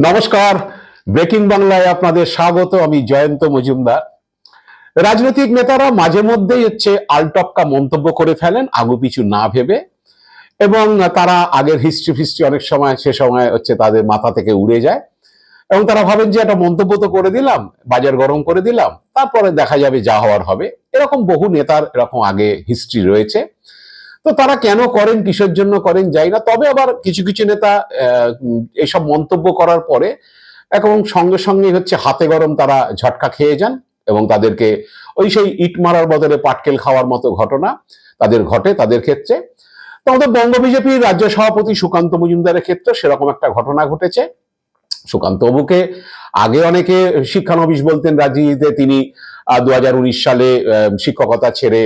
নমস্কার। ব্রেকিং বাংলায় আপনাদের স্বাগত, আমি জয়ন্ত মজুমদার। রাজনৈতিক নেতারা মাঝে মধ্যেই হচ্ছে আলটপকা মন্তব্য করে ফেলেন আগুপিছু না ভেবে। এবং তারা আগের হিস্ট্রি ফিস্ট্রি অনেক সময়, সে সময় হচ্ছে তাদের মাথা থেকে উড়ে যায়। এবং তারা ভাবেন যে একটা মন্তব্য তো করে দিলাম, বাজার গরম করে দিলাম, তারপরে দেখা যাবে যা হওয়ার হবে। এরকম বহু নেতার এরকম আগে হিস্ট্রি রয়েছে। তো তারা কেন করেন, কিসের জন্য করেন যাই না। তবে আবার কিছু কিছু নেতা এসব মন্তব্য করার পরে এবং সঙ্গে সঙ্গে হচ্ছে হাতে গরম তারা ঝটকা খেয়ে যান এবং তাদেরকে ওই সেই ইট মারার বদলে পাটকেল খাওয়ার মতো ঘটনা তাদের ঘটে তাদের ক্ষেত্রে। তো আমাদের বঙ্গ বিজেপির রাজ্য সভাপতি সুকান্ত মজুমদারের ক্ষেত্রে সেরকম একটা ঘটনা ঘটেছে। সুকান্ত বাবুকে আগে অনেকে শিক্ষানবিশ বলতেন, রাজনীতিতে তিনি দু হাজার উনিশ সালে শিক্ষকতা ছেড়ে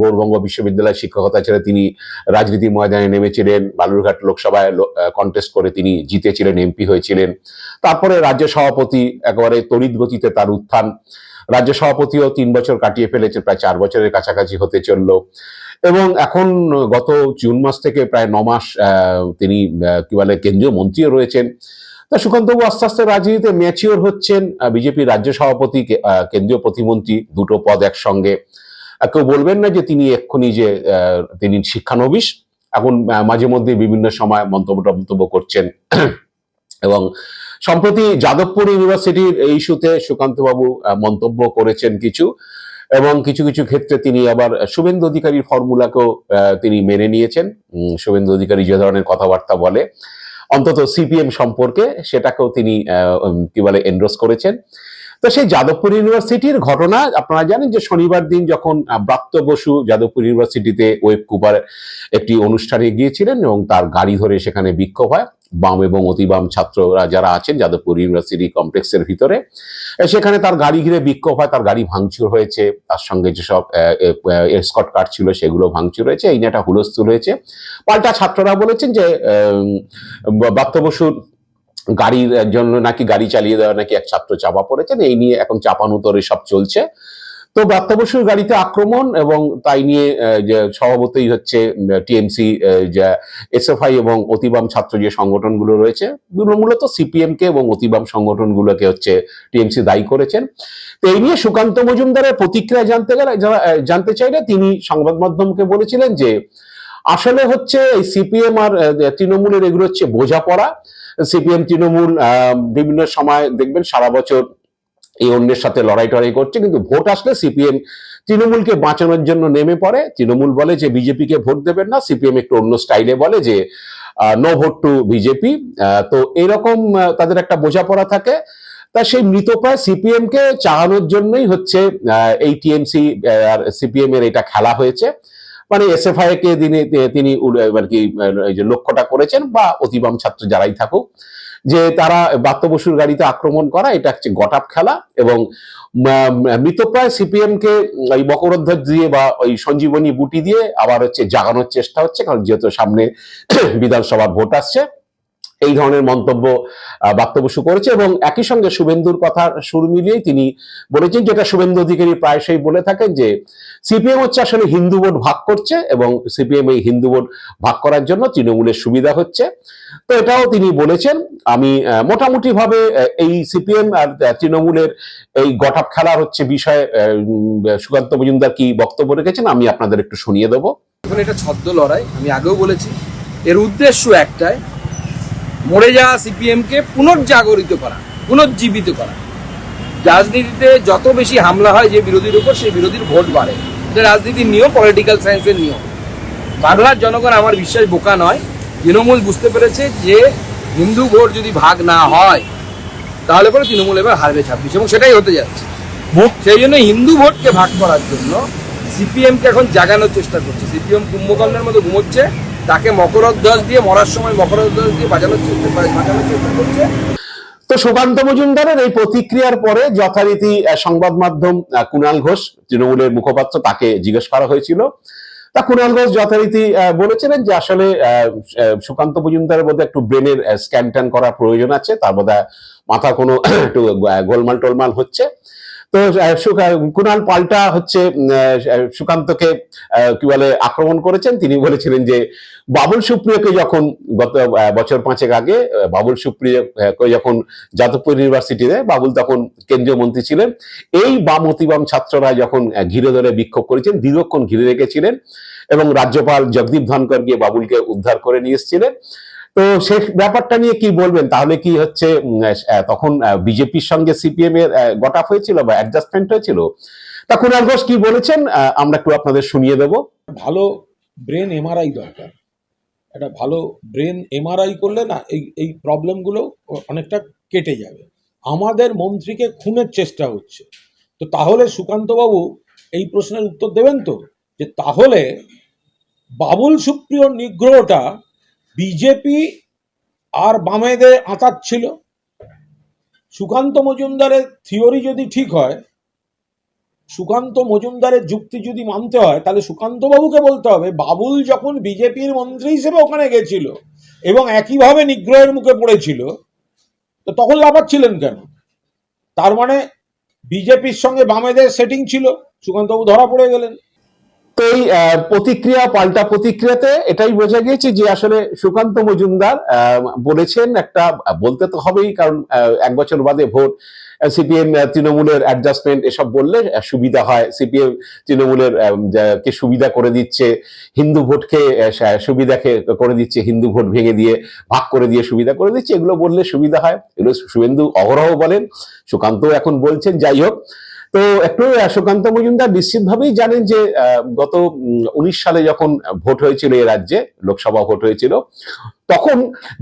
গৌরবঙ্গ বিশ্ববিদ্যালয়ের শিক্ষকতা ছেড়ে তিনি রাজনীতি ময়দানে নেমেছিলেন। বালুরঘাট লোকসভায় কন্টেস্ট করে তিনি জিতেছিলেন এমপি হয়েছিলেন। তারপরে রাজ্য সভাপতি একেবারে তড়িৎ গতিতে তার উত্থান। রাজ্য সভাপতিও তিন বছর কাটিয়ে ফেলেছে প্রায় চার বছরের কাছাকাছি হতে চলল। এবং এখন গত জুন মাস থেকে প্রায় ন মাস তিনি কি বলে, কেন্দ্রীয় মন্ত্রীও রয়েছেন। তা সুকান্তবাবু আস্তে আস্তে রাজনীতিতে ম্যাচিওর হচ্ছেন। বিজেপি রাজ্য সভাপতি কেন্দ্রীয় প্রতিমন্ত্রী দুটো পদ একসঙ্গে। কেউ বলবেন না যে তিনি এক্ষুনি যে তিনি শিক্ষানবিশ। এখন মাঝে মধ্যে বিভিন্ন সময় মন্তব্য মন্তব্য করছেন। এবং সম্প্রতি যাদবপুর ইউনিভার্সিটির এই ইস্যুতে সুকান্তবাবু মন্তব্য করেছেন কিছু। এবং কিছু কিছু ক্ষেত্রে তিনি আবার শুভেন্দু অধিকারীর ফর্মুলাকেও তিনি মেনে নিয়েছেন। শুভেন্দু অধিকারী যে ধরনের কথাবার্তা বলে। অন্তত সিপিএম সম্পর্কে সেটাকেও তিনি কি বলে এন্ডোর্স করেছেন। তো সেই যাদবপুর ইউনিভার্সিটির ঘটনা, আপনারা জানেন যে শনিবার দিন যখন ব্রাত্য বসু যাদবপুর ইউনিভার্সিটিতে ওয়েব কুপার একটি অনুষ্ঠানে গিয়েছিলেন এবং তার গাড়ি ধরে সেখানে বিক্ষোভ হয় বাম এবং অতিবাম ছাত্ররা যারা আছেন, যাদবপুর ইউনিভার্সিটি কমপ্লেক্সের ভিতরে সেখানে তার গাড়ি ঘিরে বিক্ষোভ হয়, তার গাড়ি ভাঙচুর হয়েছে, তার সঙ্গে যেসব স্কট কার ছিল সেগুলো ভাঙচুর হয়েছে, এই নিয়ে একটা হুলস্থুল হয়েছে। পাল্টা ছাত্ররা বলেছেন যে বাত্য বসুর গাড়ির জন্য নাকি গাড়ি চালিয়ে দেওয়া নাকি এক ছাত্র চাপা পড়েছেন, এই নিয়ে এখন চাপানুতরে সব চলছে। তো বসুর গাড়িতে আক্রমণ এবং তাই নিয়ে যে স্বভাবতই হচ্ছে টিএমসি যে এসএফআই এবং অতিবাম ছাত্র যে সংগঠনগুলো রয়েছে মূল- মূলত সিপিএম কে এবং অতিবাম সংগঠনগুলোকে হচ্ছে টিএমসি দায়ী করেছেন। তো এই নিয়ে সুকান্ত মজুমদারের প্রতিক্রিয়া জানতে গেলে জানতে চাইলে তিনি সংবাদ মাধ্যমকে বলেছিলেন যে, আসলে হচ্ছে এই সিপিএম আর তৃণমূলের এগুলো হচ্ছে বোঝাপড়া। সিপিএম, তৃণমূল বিভিন্ন সময় দেখবেন সারা বছর এই অন্যের সাথে লড়াই টড়াই করছে, কিন্তু ভোট আসলে সিপিএম তৃণমূলকে বাঁচানোর জন্য নেমে পড়ে। তৃণমূল বলে যে বিজেপিকে ভোট দেবেন না, সিপিএম একটু অন্য স্টাইলে বলে যে নো ভোট টু বিজেপি তো এরকম তাদের একটা বোঝাপড়া থাকে। তা সেই মৃতপ্রায় সিপিএম কে চালানোর জন্যই হচ্ছে এই টিএমসি আর সিপিএম এর এটা খেলা হয়েছে। মানে এসএফআই কে দিনে তিনি আর কি এই যে লক্ষ্যটা করেছেন, বা অতিবাম ছাত্র যারাই থাকুক। যে তারা বাত্য বসুর গাড়িতে আক্রমণ করা, এটা হচ্ছে গটাপ খেলা এবং মৃতপ্রায় সিপিএম কে ওই মকরধ্বজ দিয়ে বা ওই সঞ্জীবনী বুটি দিয়ে আবার হচ্ছে জাগানোর চেষ্টা হচ্ছে, কারণ যেহেতু সামনে বিধানসভার ভোট আসছে। এই ধরনের মন্তব্য আহ, বাত্য বসু করেছে এবং একই সঙ্গে শুভেন্দুর কথা সুর মিলিয়েই তিনি বলেছেন যেটা শুভেন্দু অধিকারী প্রায়শই বলে থাকেন যে সিপিএম হচ্ছে আসলে হিন্দু ভোট ভাগ করছে এবং সিপিএম এই হিন্দু ভোট ভাগ করার জন্য তৃণমূলের সুবিধা হচ্ছে। তো এটাও তিনি বলেছেন আমি মোটামুটি ভাবে এই সিপিএম আর তৃণমূলের এই গটাপ খেলার হচ্ছে বিষয়ে সুকান্ত মজুমদার কি বক্তব্য রেখেছেন আমি আপনাদের একটু শুনিয়ে দেবো। এটা ছদ্ম লড়াই আমি আগেও বলেছি। এর উদ্দেশ্য একটাই মরে যাওয়া সিপিএমকে পুনর্জাগরিত করা পুনর্জীবিত করা। রাজনীতিতে যত বেশি হামলা হয় যে বিরোধীর উপর সেই বিরোধীর ভোট বাড়ে। এটা রাজনীতির নিয়ম পলিটিক্যাল সায়েন্সের নিয়ম। বাংলার জনগণ আমার বিশ্বাস বোকা নয়। তৃণমূল বুঝতে পেরেছে যে হিন্দু ভোট যদি ভাগ না হয় তাহলে পরে তৃণমূল এবার হারবে ছাব্বিশ। এবং সেটাই হতে যাচ্ছে। সেই জন্য হিন্দু ভোটকে ভাগ করার জন্য সিপিএম কে এখন জাগানোর চেষ্টা করছে। সিপিএম কুম্ভকর্ণের মতো ঘুমোচ্ছে। তাকে মকরধ্বজ দিয়ে, মরার সময় মকরধ্বজ দিয়ে বাজানোর চেষ্টা বাজানোর চেষ্টা করছে। তো সুকান্ত মজুমদারের এই প্রতিক্রিয়ার পরে যথারীতি সংবাদ মাধ্যম কুণাল ঘোষ, তৃণমূলের মুখপাত্র, তাকে জিজ্ঞেস করা হয়েছিল। তা কুণাল ঘোষ যথারীতি বলেছিলেন যে আসলে সুকান্ত মজুমদারের বোধহয় একটু ব্রেনের স্ক্যান ট্যান করার প্রয়োজন আছে, তার বোধহয় মাথা কোনো একটু গোলমাল টোলমাল হচ্ছে। তো কুণাল পাল্টা হচ্ছে সুকান্তকে কি বলে, আক্রমণ করেছেন। তিনি বলেছিলেন যে, বাবুল সুপ্রিয়কে যখন গত বছর পাঁচেক আগে বাবুল সুপ্রিয় যখন যাদবপুর ইউনিভার্সিটিতে, বাবুল তখন কেন্দ্রীয় মন্ত্রী ছিলেন। এই বাম অতিবাম ছাত্ররা যখন ঘিরে ধরে বিক্ষোভ করেছেন, দীর্ঘক্ষণ ঘিরে রেখেছিলেন এবং রাজ্যপাল জগদীপ ধনকর গিয়ে বাবুলকে উদ্ধার করে নিয়ে এসেছিলেন। তো সে ব্যাপারটা নিয়ে কি বলবেন? তাহলে কি হচ্ছে তখন বিজেপির সঙ্গে সিপিএম এর গটাপ হয়েছিল বা অ্যাডজাস্টমেন্ট হয়েছিল? তা কুণাল ঘোষ কি বলেছেন? আমরা একটু আপনাদের শুনিয়ে দেবো। ভালো ব্রেন এমআরআই দরকার। একটা ভালো ব্রেন এমআরআই করলে না, এই এই প্রবলেমগুলো অনেকটা কেটে যাবে। আমাদের মন্ত্রীকে খুনের চেষ্টা হচ্ছে। তো তাহলে সুকান্তবাবু এই প্রশ্নের উত্তর দেবেন তো? যে তাহলে বাবুল সুপ্রিয় নিগ্রহটা বিজেপি আর বামেদের আঁচাচ্ছিল সুকান্ত মজুমদারের থিওরি যদি ঠিক হয়, সুকান্ত মজুমদারের যুক্তি যদি মানতে হয়, তাহলে সুকান্ত বাবুকে বলতে হবে, বাবুল যখন বিজেপির মন্ত্রী হিসেবে ওখানে গেছিল এবং একইভাবে নিগ্রহের মুখে পড়েছিল, তো তখন লাফাচ্ছিলেন কেন? তার মানে বিজেপির সঙ্গে বামেদের সেটিং ছিল সুকান্ত বাবু ধরা পড়ে গেলেন। তো এই প্রতিক্রিয়া পাল্টা প্রতিক্রিয়াতে এটাই বোঝা গিয়েছে যে আসলে সুকান্ত মজুমদার বলেছেন একটা বলতে তো হবেই কারণ এক বছর বাদে ভোট সিপিএম তৃণমূলের অ্যাডজাস্টমেন্ট এসব বললে সুবিধা হয়। সিপিএম তৃণমূলের কে সুবিধা করে দিচ্ছে হিন্দু ভোটকে আহ, সা- সুবিধাকে করে দিচ্ছে হিন্দু ভোট ভেঙে দিয়ে ভাগ করে দিয়ে সুবিধা করে দিচ্ছে এগুলো বললে সুবিধা হয়। এগুলো শুভেন্দু অহরহ বলেন সুকান্ত এখন বলছেন। যাই হোক তো একটু সুকান্ত মজুমদার নিশ্চিতভাবেই জানেন যে গত উনিশ সালে যখন ভোট হয়েছিল এই রাজ্যে, লোকসভা ভোট হয়েছিল, তখন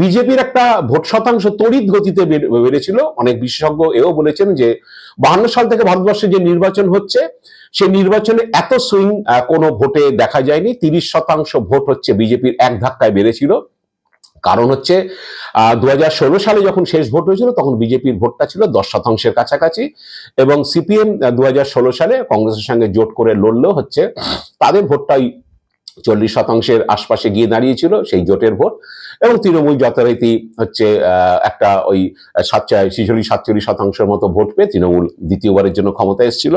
বিজেপির একটা ভোট শতাংশ তড়িৎ গতিতে বেড়েছিল। অনেক বিশেষজ্ঞ এও বলেছেন যে, বাহান্ন সাল থেকে ভারতবর্ষে যে নির্বাচন হচ্ছে সেই নির্বাচনে এত সুইং কোনো ভোটে দেখা যায়নি। তিরিশ শতাংশ ভোট হচ্ছে বিজেপির এক ধাক্কায় বেড়েছিল। কারণ হচ্ছে দু হাজার ষোলো সালে যখন শেষ ভোট হয়েছিল, তখন বিজেপির ভোটটা ছিল দশ শতাংশের কাছাকাছি এবং সিপিএম দু হাজার ষোলো সালে কংগ্রেসের সঙ্গে জোট করে লড়লেও হচ্ছে, তাদের ভোটটাই চল্লিশ শতাংশের আশপাশে গিয়ে দাঁড়িয়েছিল সেই জোটের ভোট এবং তৃণমূল যথারীতি হচ্ছে একটা ওই সাতচল্লিশ ছিচল্লিশ সাতচল্লিশ শতাংশের মতো ভোট পেয়ে তৃণমূল দ্বিতীয়বারের জন্য ক্ষমতায় এসেছিল।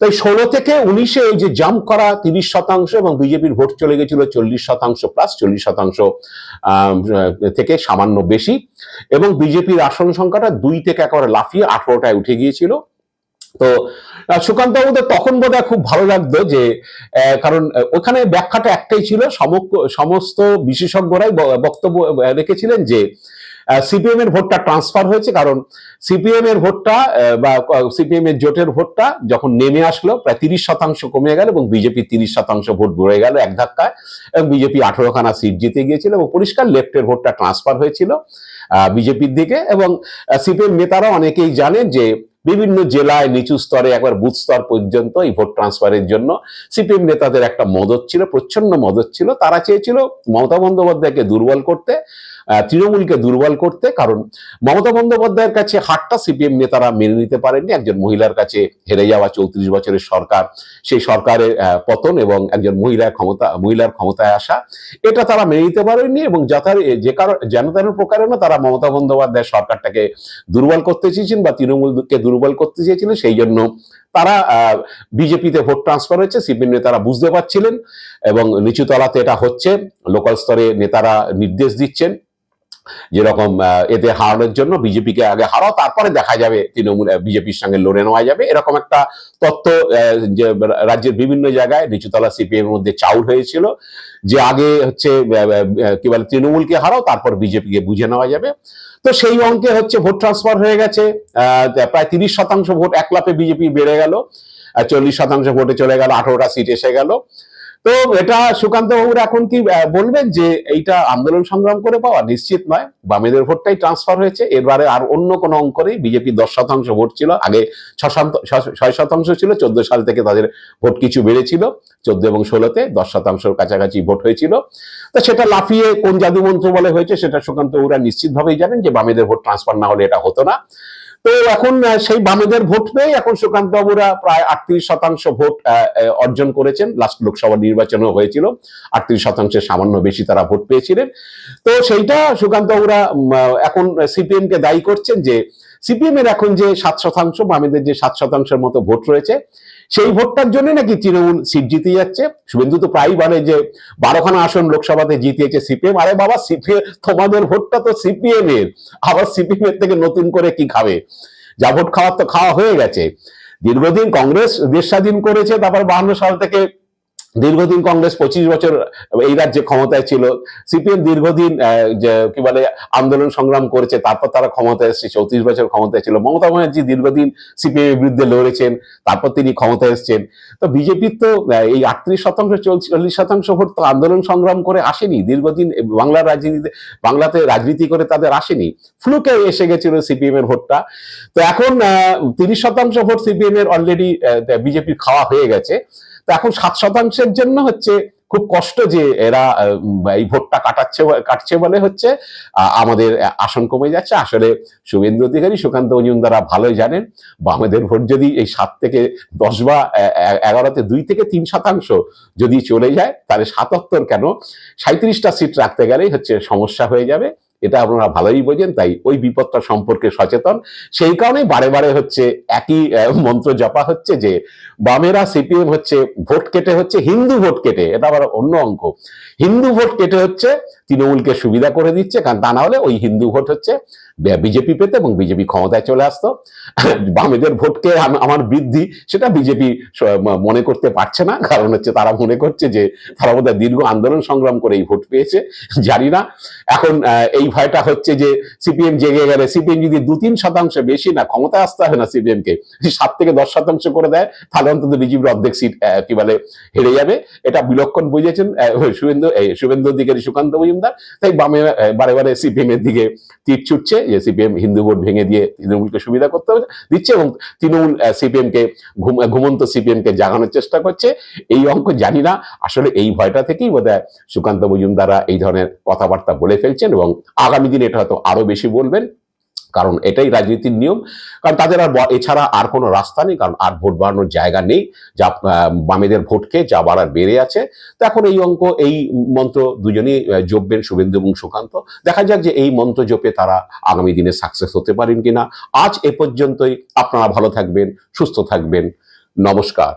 তাই ষোলো থেকে উনিশে এই যে জাম্প করা তিরিশ শতাংশ এবং বিজেপির ভোট চলে গেছিল চল্লিশ শতাংশ প্লাস চল্লিশ শতাংশ থেকে সামান্য বেশি। এবং বিজেপির আসন সংখ্যাটা দুই থেকে একেবারে লাফিয়ে আঠারোটায় উঠে গিয়েছিল। তো সুকান্ত বাবুদের তখন বোধহয় খুব ভালো লাগতো যে কারণ ওখানে ব্যাখ্যাটা একটাই ছিল সমস্ত বিশেষজ্ঞরাই বক্তব্য রেখেছিলেন যে সিপিএম এর ভোটটা ট্রান্সফার হয়েছে, কারণ সিপিএম এর ভোটটা বা সিপিএম এর জোটের ভোটটা যখন নেমে আসলো, প্রায় তিরিশ শতাংশ কমে গেল এবং বিজেপি তিরিশ শতাংশ ভোট বেড়ে গেল এক ধাক্কায় এবং বিজেপি আঠেরোখানা সিট জিতে গিয়েছিল এবং পরিষ্কার লেফটের ভোটটা ট্রান্সফার হয়েছিল বিজেপির দিকে এবং সিপিএম নেতারা অনেকেই জানেন যে বিভিন্ন জেলায় নিচু স্তরে একবার বুথ স্তর পর্যন্ত এই ভোট ট্রান্সফারের জন্য সিপিএম নেতাদের একটা মদত ছিল, প্রচ্ছন্ন মদত ছিল। তারা চেয়েছিল মমতা বন্দ্যোপাধ্যায়কে দুর্বল করতে তৃণমূলকে দুর্বল করতে, কারণ মমতা বন্দ্যোপাধ্যায়ের কাছে হারটা সিপিএম নেতারা মেনে নিতে পারেননি। একজন মহিলার কাছে হেরে যাওয়া চৌত্রিশ বছরের সরকার, সেই সরকারের পতন এবং একজন মহিলার ক্ষমতা, মহিলার ক্ষমতায় আসা, এটা তারা মেনে নিতে পারেননি এবং যথার যে কারণ যেন তেন প্রকারে না তারা মমতা বন্দ্যোপাধ্যায় সরকারটাকে দুর্বল করতে চেয়েছেন বা তৃণমূলকে দুর্বল করতে চেয়েছিলেন, সেই জন্য তারা বিজেপিতে ভোট ট্রান্সফার হয়েছে। সিপিএম নেতারা বুঝতে পারছিলেন এবং নিচুতলাতে এটা হচ্ছে। লোকাল স্তরে নেতারা নির্দেশ দিচ্ছেন। যেরকম এতে হারানোর জন্য বিজেপিকে আগে হারাও, তারপরে দেখা যাবে তৃণমূল বিজেপির সঙ্গে লড়ে নেওয়া যাবে। এরকম একটা তত্ত্ব যে রাজ্যের বিভিন্ন জায়গায় নিচুতলা সিপিএম এর মধ্যে চাউর হয়েছিল যে আগে হচ্ছে কি বলে, তৃণমূলকে হারাও, তারপর বিজেপিকে বুঝে নেওয়া যাবে। তো সেই অঙ্কে হচ্ছে ভোট ট্রান্সফার হয়ে গেছে প্রায় তিরিশ শতাংশ ভোট এক লাফে বিজেপি বেড়ে গেল চল্লিশ শতাংশ ভোটে চলে গেল, আঠারোটা সিট এসে গেল। তো এটা সুকান্ত বাবুরা এখন কি বলবেন যে এইটা আন্দোলন সংগ্রাম করে পাওয়া নিশ্চিত নয়? বামেদের ভোটটাই ট্রান্সফার হয়েছে। এবারে আর অন্য কোনো অঙ্করেই বিজেপি দশ শতাংশ ভোট ছিল। আগে ছয় শতাংশ ছিল। চোদ্দ সাল থেকে তাদের ভোট কিছু বেড়েছিল। চোদ্দ এবং ষোলোতে দশ শতাংশের কাছাকাছি ভোট হয়েছিল। তো সেটা লাফিয়ে কোন জাদুমন্ত্র বলে হয়েছে, সেটা সুকান্ত বাবুরা নিশ্চিতভাবেই জানেন যে বামেদের ভোট ট্রান্সফার না হলে এটা হতো না। তো এখন সেই বামেদের ভোট পেয়ে এখন সুকান্ত বাবুরা প্রায় আটত্রিশ শতাংশ ভোট অর্জন করেছেন। লাস্ট লোকসভা নির্বাচনও হয়েছিল। আটত্রিশ শতাংশের সামান্য বেশি তারা ভোট পেয়েছিলেন। তো সেইটা সুকান্ত বাবুরা এখন সিপিএম কে দায়ী করছেন যে সিপিএম এর এখন যে সাত শতাংশ, বামেদের যে সাত শতাংশের মতো ভোট রয়েছে সেই ভোটটার জন্য নাকি তৃণমূল সিট জিতে যাচ্ছে। শুভেন্দু তো প্রায়ই বলে যে বারোখানা আসন লোকসভাতে জিতিয়েছে সিপিএম। আরে বাবা, সিপিএম, তোমাদের ভোটটা তো সিপিএম এর আবার সিপিএম এর থেকে নতুন করে কি খাবে? যা ভোট খাওয়ার তো খাওয়া হয়ে গেছে। দীর্ঘদিন কংগ্রেস দেশ স্বাধীন করেছে, তারপর বাহান্ন সাল থেকে দীর্ঘদিন কংগ্রেস পঁচিশ বছর এই রাজ্যে ক্ষমতায় ছিল, সিপিএম দীর্ঘদিন কি বলে, আন্দোলন সংগ্রাম করেছে, তারপর তারা ক্ষমতায় এসেছে, চৌত্রিশ বছর ক্ষমতায় ছিল। মমতা ব্যানার্জি দীর্ঘদিন সিপিএম এর বিরুদ্ধে লড়েছেন, তারপর তিনি ক্ষমতায় এসেছেন। তো বিজেপির তো এই আটত্রিশ শতাংশ, চল্লিশ শতাংশ ভোট তো আন্দোলন সংগ্রাম করে আসেনি। দীর্ঘদিন বাংলার রাজনীতিতে, বাংলাতে রাজনীতি করে তাদের আসেনি। ফ্লুকে এসে গেছিল সিপিএম এর ভোটটা। তো এখন তিরিশ শতাংশ ভোট সিপিএম এর অলরেডি বিজেপির খাওয়া হয়ে গেছে। তো এখন সাত শতাংশের জন্য হচ্ছে খুব কষ্ট যে এরা এই ভোটটা কাটাচ্ছে কাটছে বলে হচ্ছে আমাদের আসন কমে যাচ্ছে। আসলে শুভেন্দু অধিকারী, সুকান্ত মজুমদারা ভালোই জানেন, বামেদের ভোট যদি এই সাত থেকে দশ বা এগারোতে দুই থেকে তিন শতাংশ যদি চলে যায়, তাহলে সাতাত্তর কেন? সাঁত্রিশটা সিট রাখতে গেলেই হচ্ছে সমস্যা হয়ে যাবে। এটা আপনারা ভালোই বোঝেন, তাই ওই বিপদটা সম্পর্কে সচেতন। সেই কারণেই বারে বারে হচ্ছে একই মন্ত্র জপা হচ্ছে যে, বামেরা সিপিএম হচ্ছে, ভোট কেটে হচ্ছে, হিন্দু ভোট কেটে, এটা আবার অন্য অঙ্ক। হিন্দু ভোট কেটে হচ্ছে তৃণমূলকে সুবিধা করে দিচ্ছে, কারণ তা না হলে ওই হিন্দু ভোট হচ্ছে বিজেপি পেতে এবং বিজেপি ক্ষমতায় চলে আসতো। বামেদের ভোটকে আমার বৃদ্ধি, সেটা বিজেপি মনে করতে পারছে না, কারণ হচ্ছে তারা মনে করছে যে তারা বোধহয় দীর্ঘ আন্দোলন সংগ্রাম করে এই ভোট পেয়েছে, জানি না। এখন এই ভয়টা হচ্ছে যে সিপিএম জেগে গেলে, সিপিএম যদি দু তিন শতাংশ বেশি না, ক্ষমতায় আসতে হবে না সিপিএম কে সাত থেকে দশ শতাংশ করে দেয়, তাহলে অন্তত বিজেপির অর্ধেক সিট কি বলে, হেরে যাবে। এটা বিলক্ষণ বুঝেছেন শুভেন্দু শুভেন্দু অধিকারী সুকান্ত মজুমদার তাই বামে বারে বারে সিপিএম এর দিকে তীর ছুটছে, যে সিপিএম হিন্দু ভোট ভেঙে দিয়ে তৃণমূলকে সুবিধা করতে হবে, দিচ্ছে এবং তৃণমূল সিপিএম কে ঘুমন্ত সিপিএম কে জাগানোর চেষ্টা করছে। এই অঙ্ক জানি না, আসলে এই ভয়টা থেকেই বোধহয় সুকান্ত মজুমদারা এই ধরনের কথাবার্তা বলে ফেলছেন এবং আগামী দিনে এটা হয়তো আরও বেশি বলবেন। কারণ এটাই রাজনীতির নিয়ম। কারণ তাদের আর এছাড়া আর কোনো রাস্তা নেই, কারণ আর ভোট বাড়ানোর জায়গা নেই। যা বামেদের ভোটকে যা বাড়ার বেড়ে আছে। তো এখন এই অঙ্ক, এই মন্ত্র দুজনেই জপবেন শুভেন্দু এবং সুকান্ত। দেখা যাক যে এই মন্ত্র জপে তারা আগামী দিনে সাকসেস হতে পারেন কিনা। আজ এ পর্যন্তই। আপনারা ভালো থাকবেন, সুস্থ থাকবেন। নমস্কার।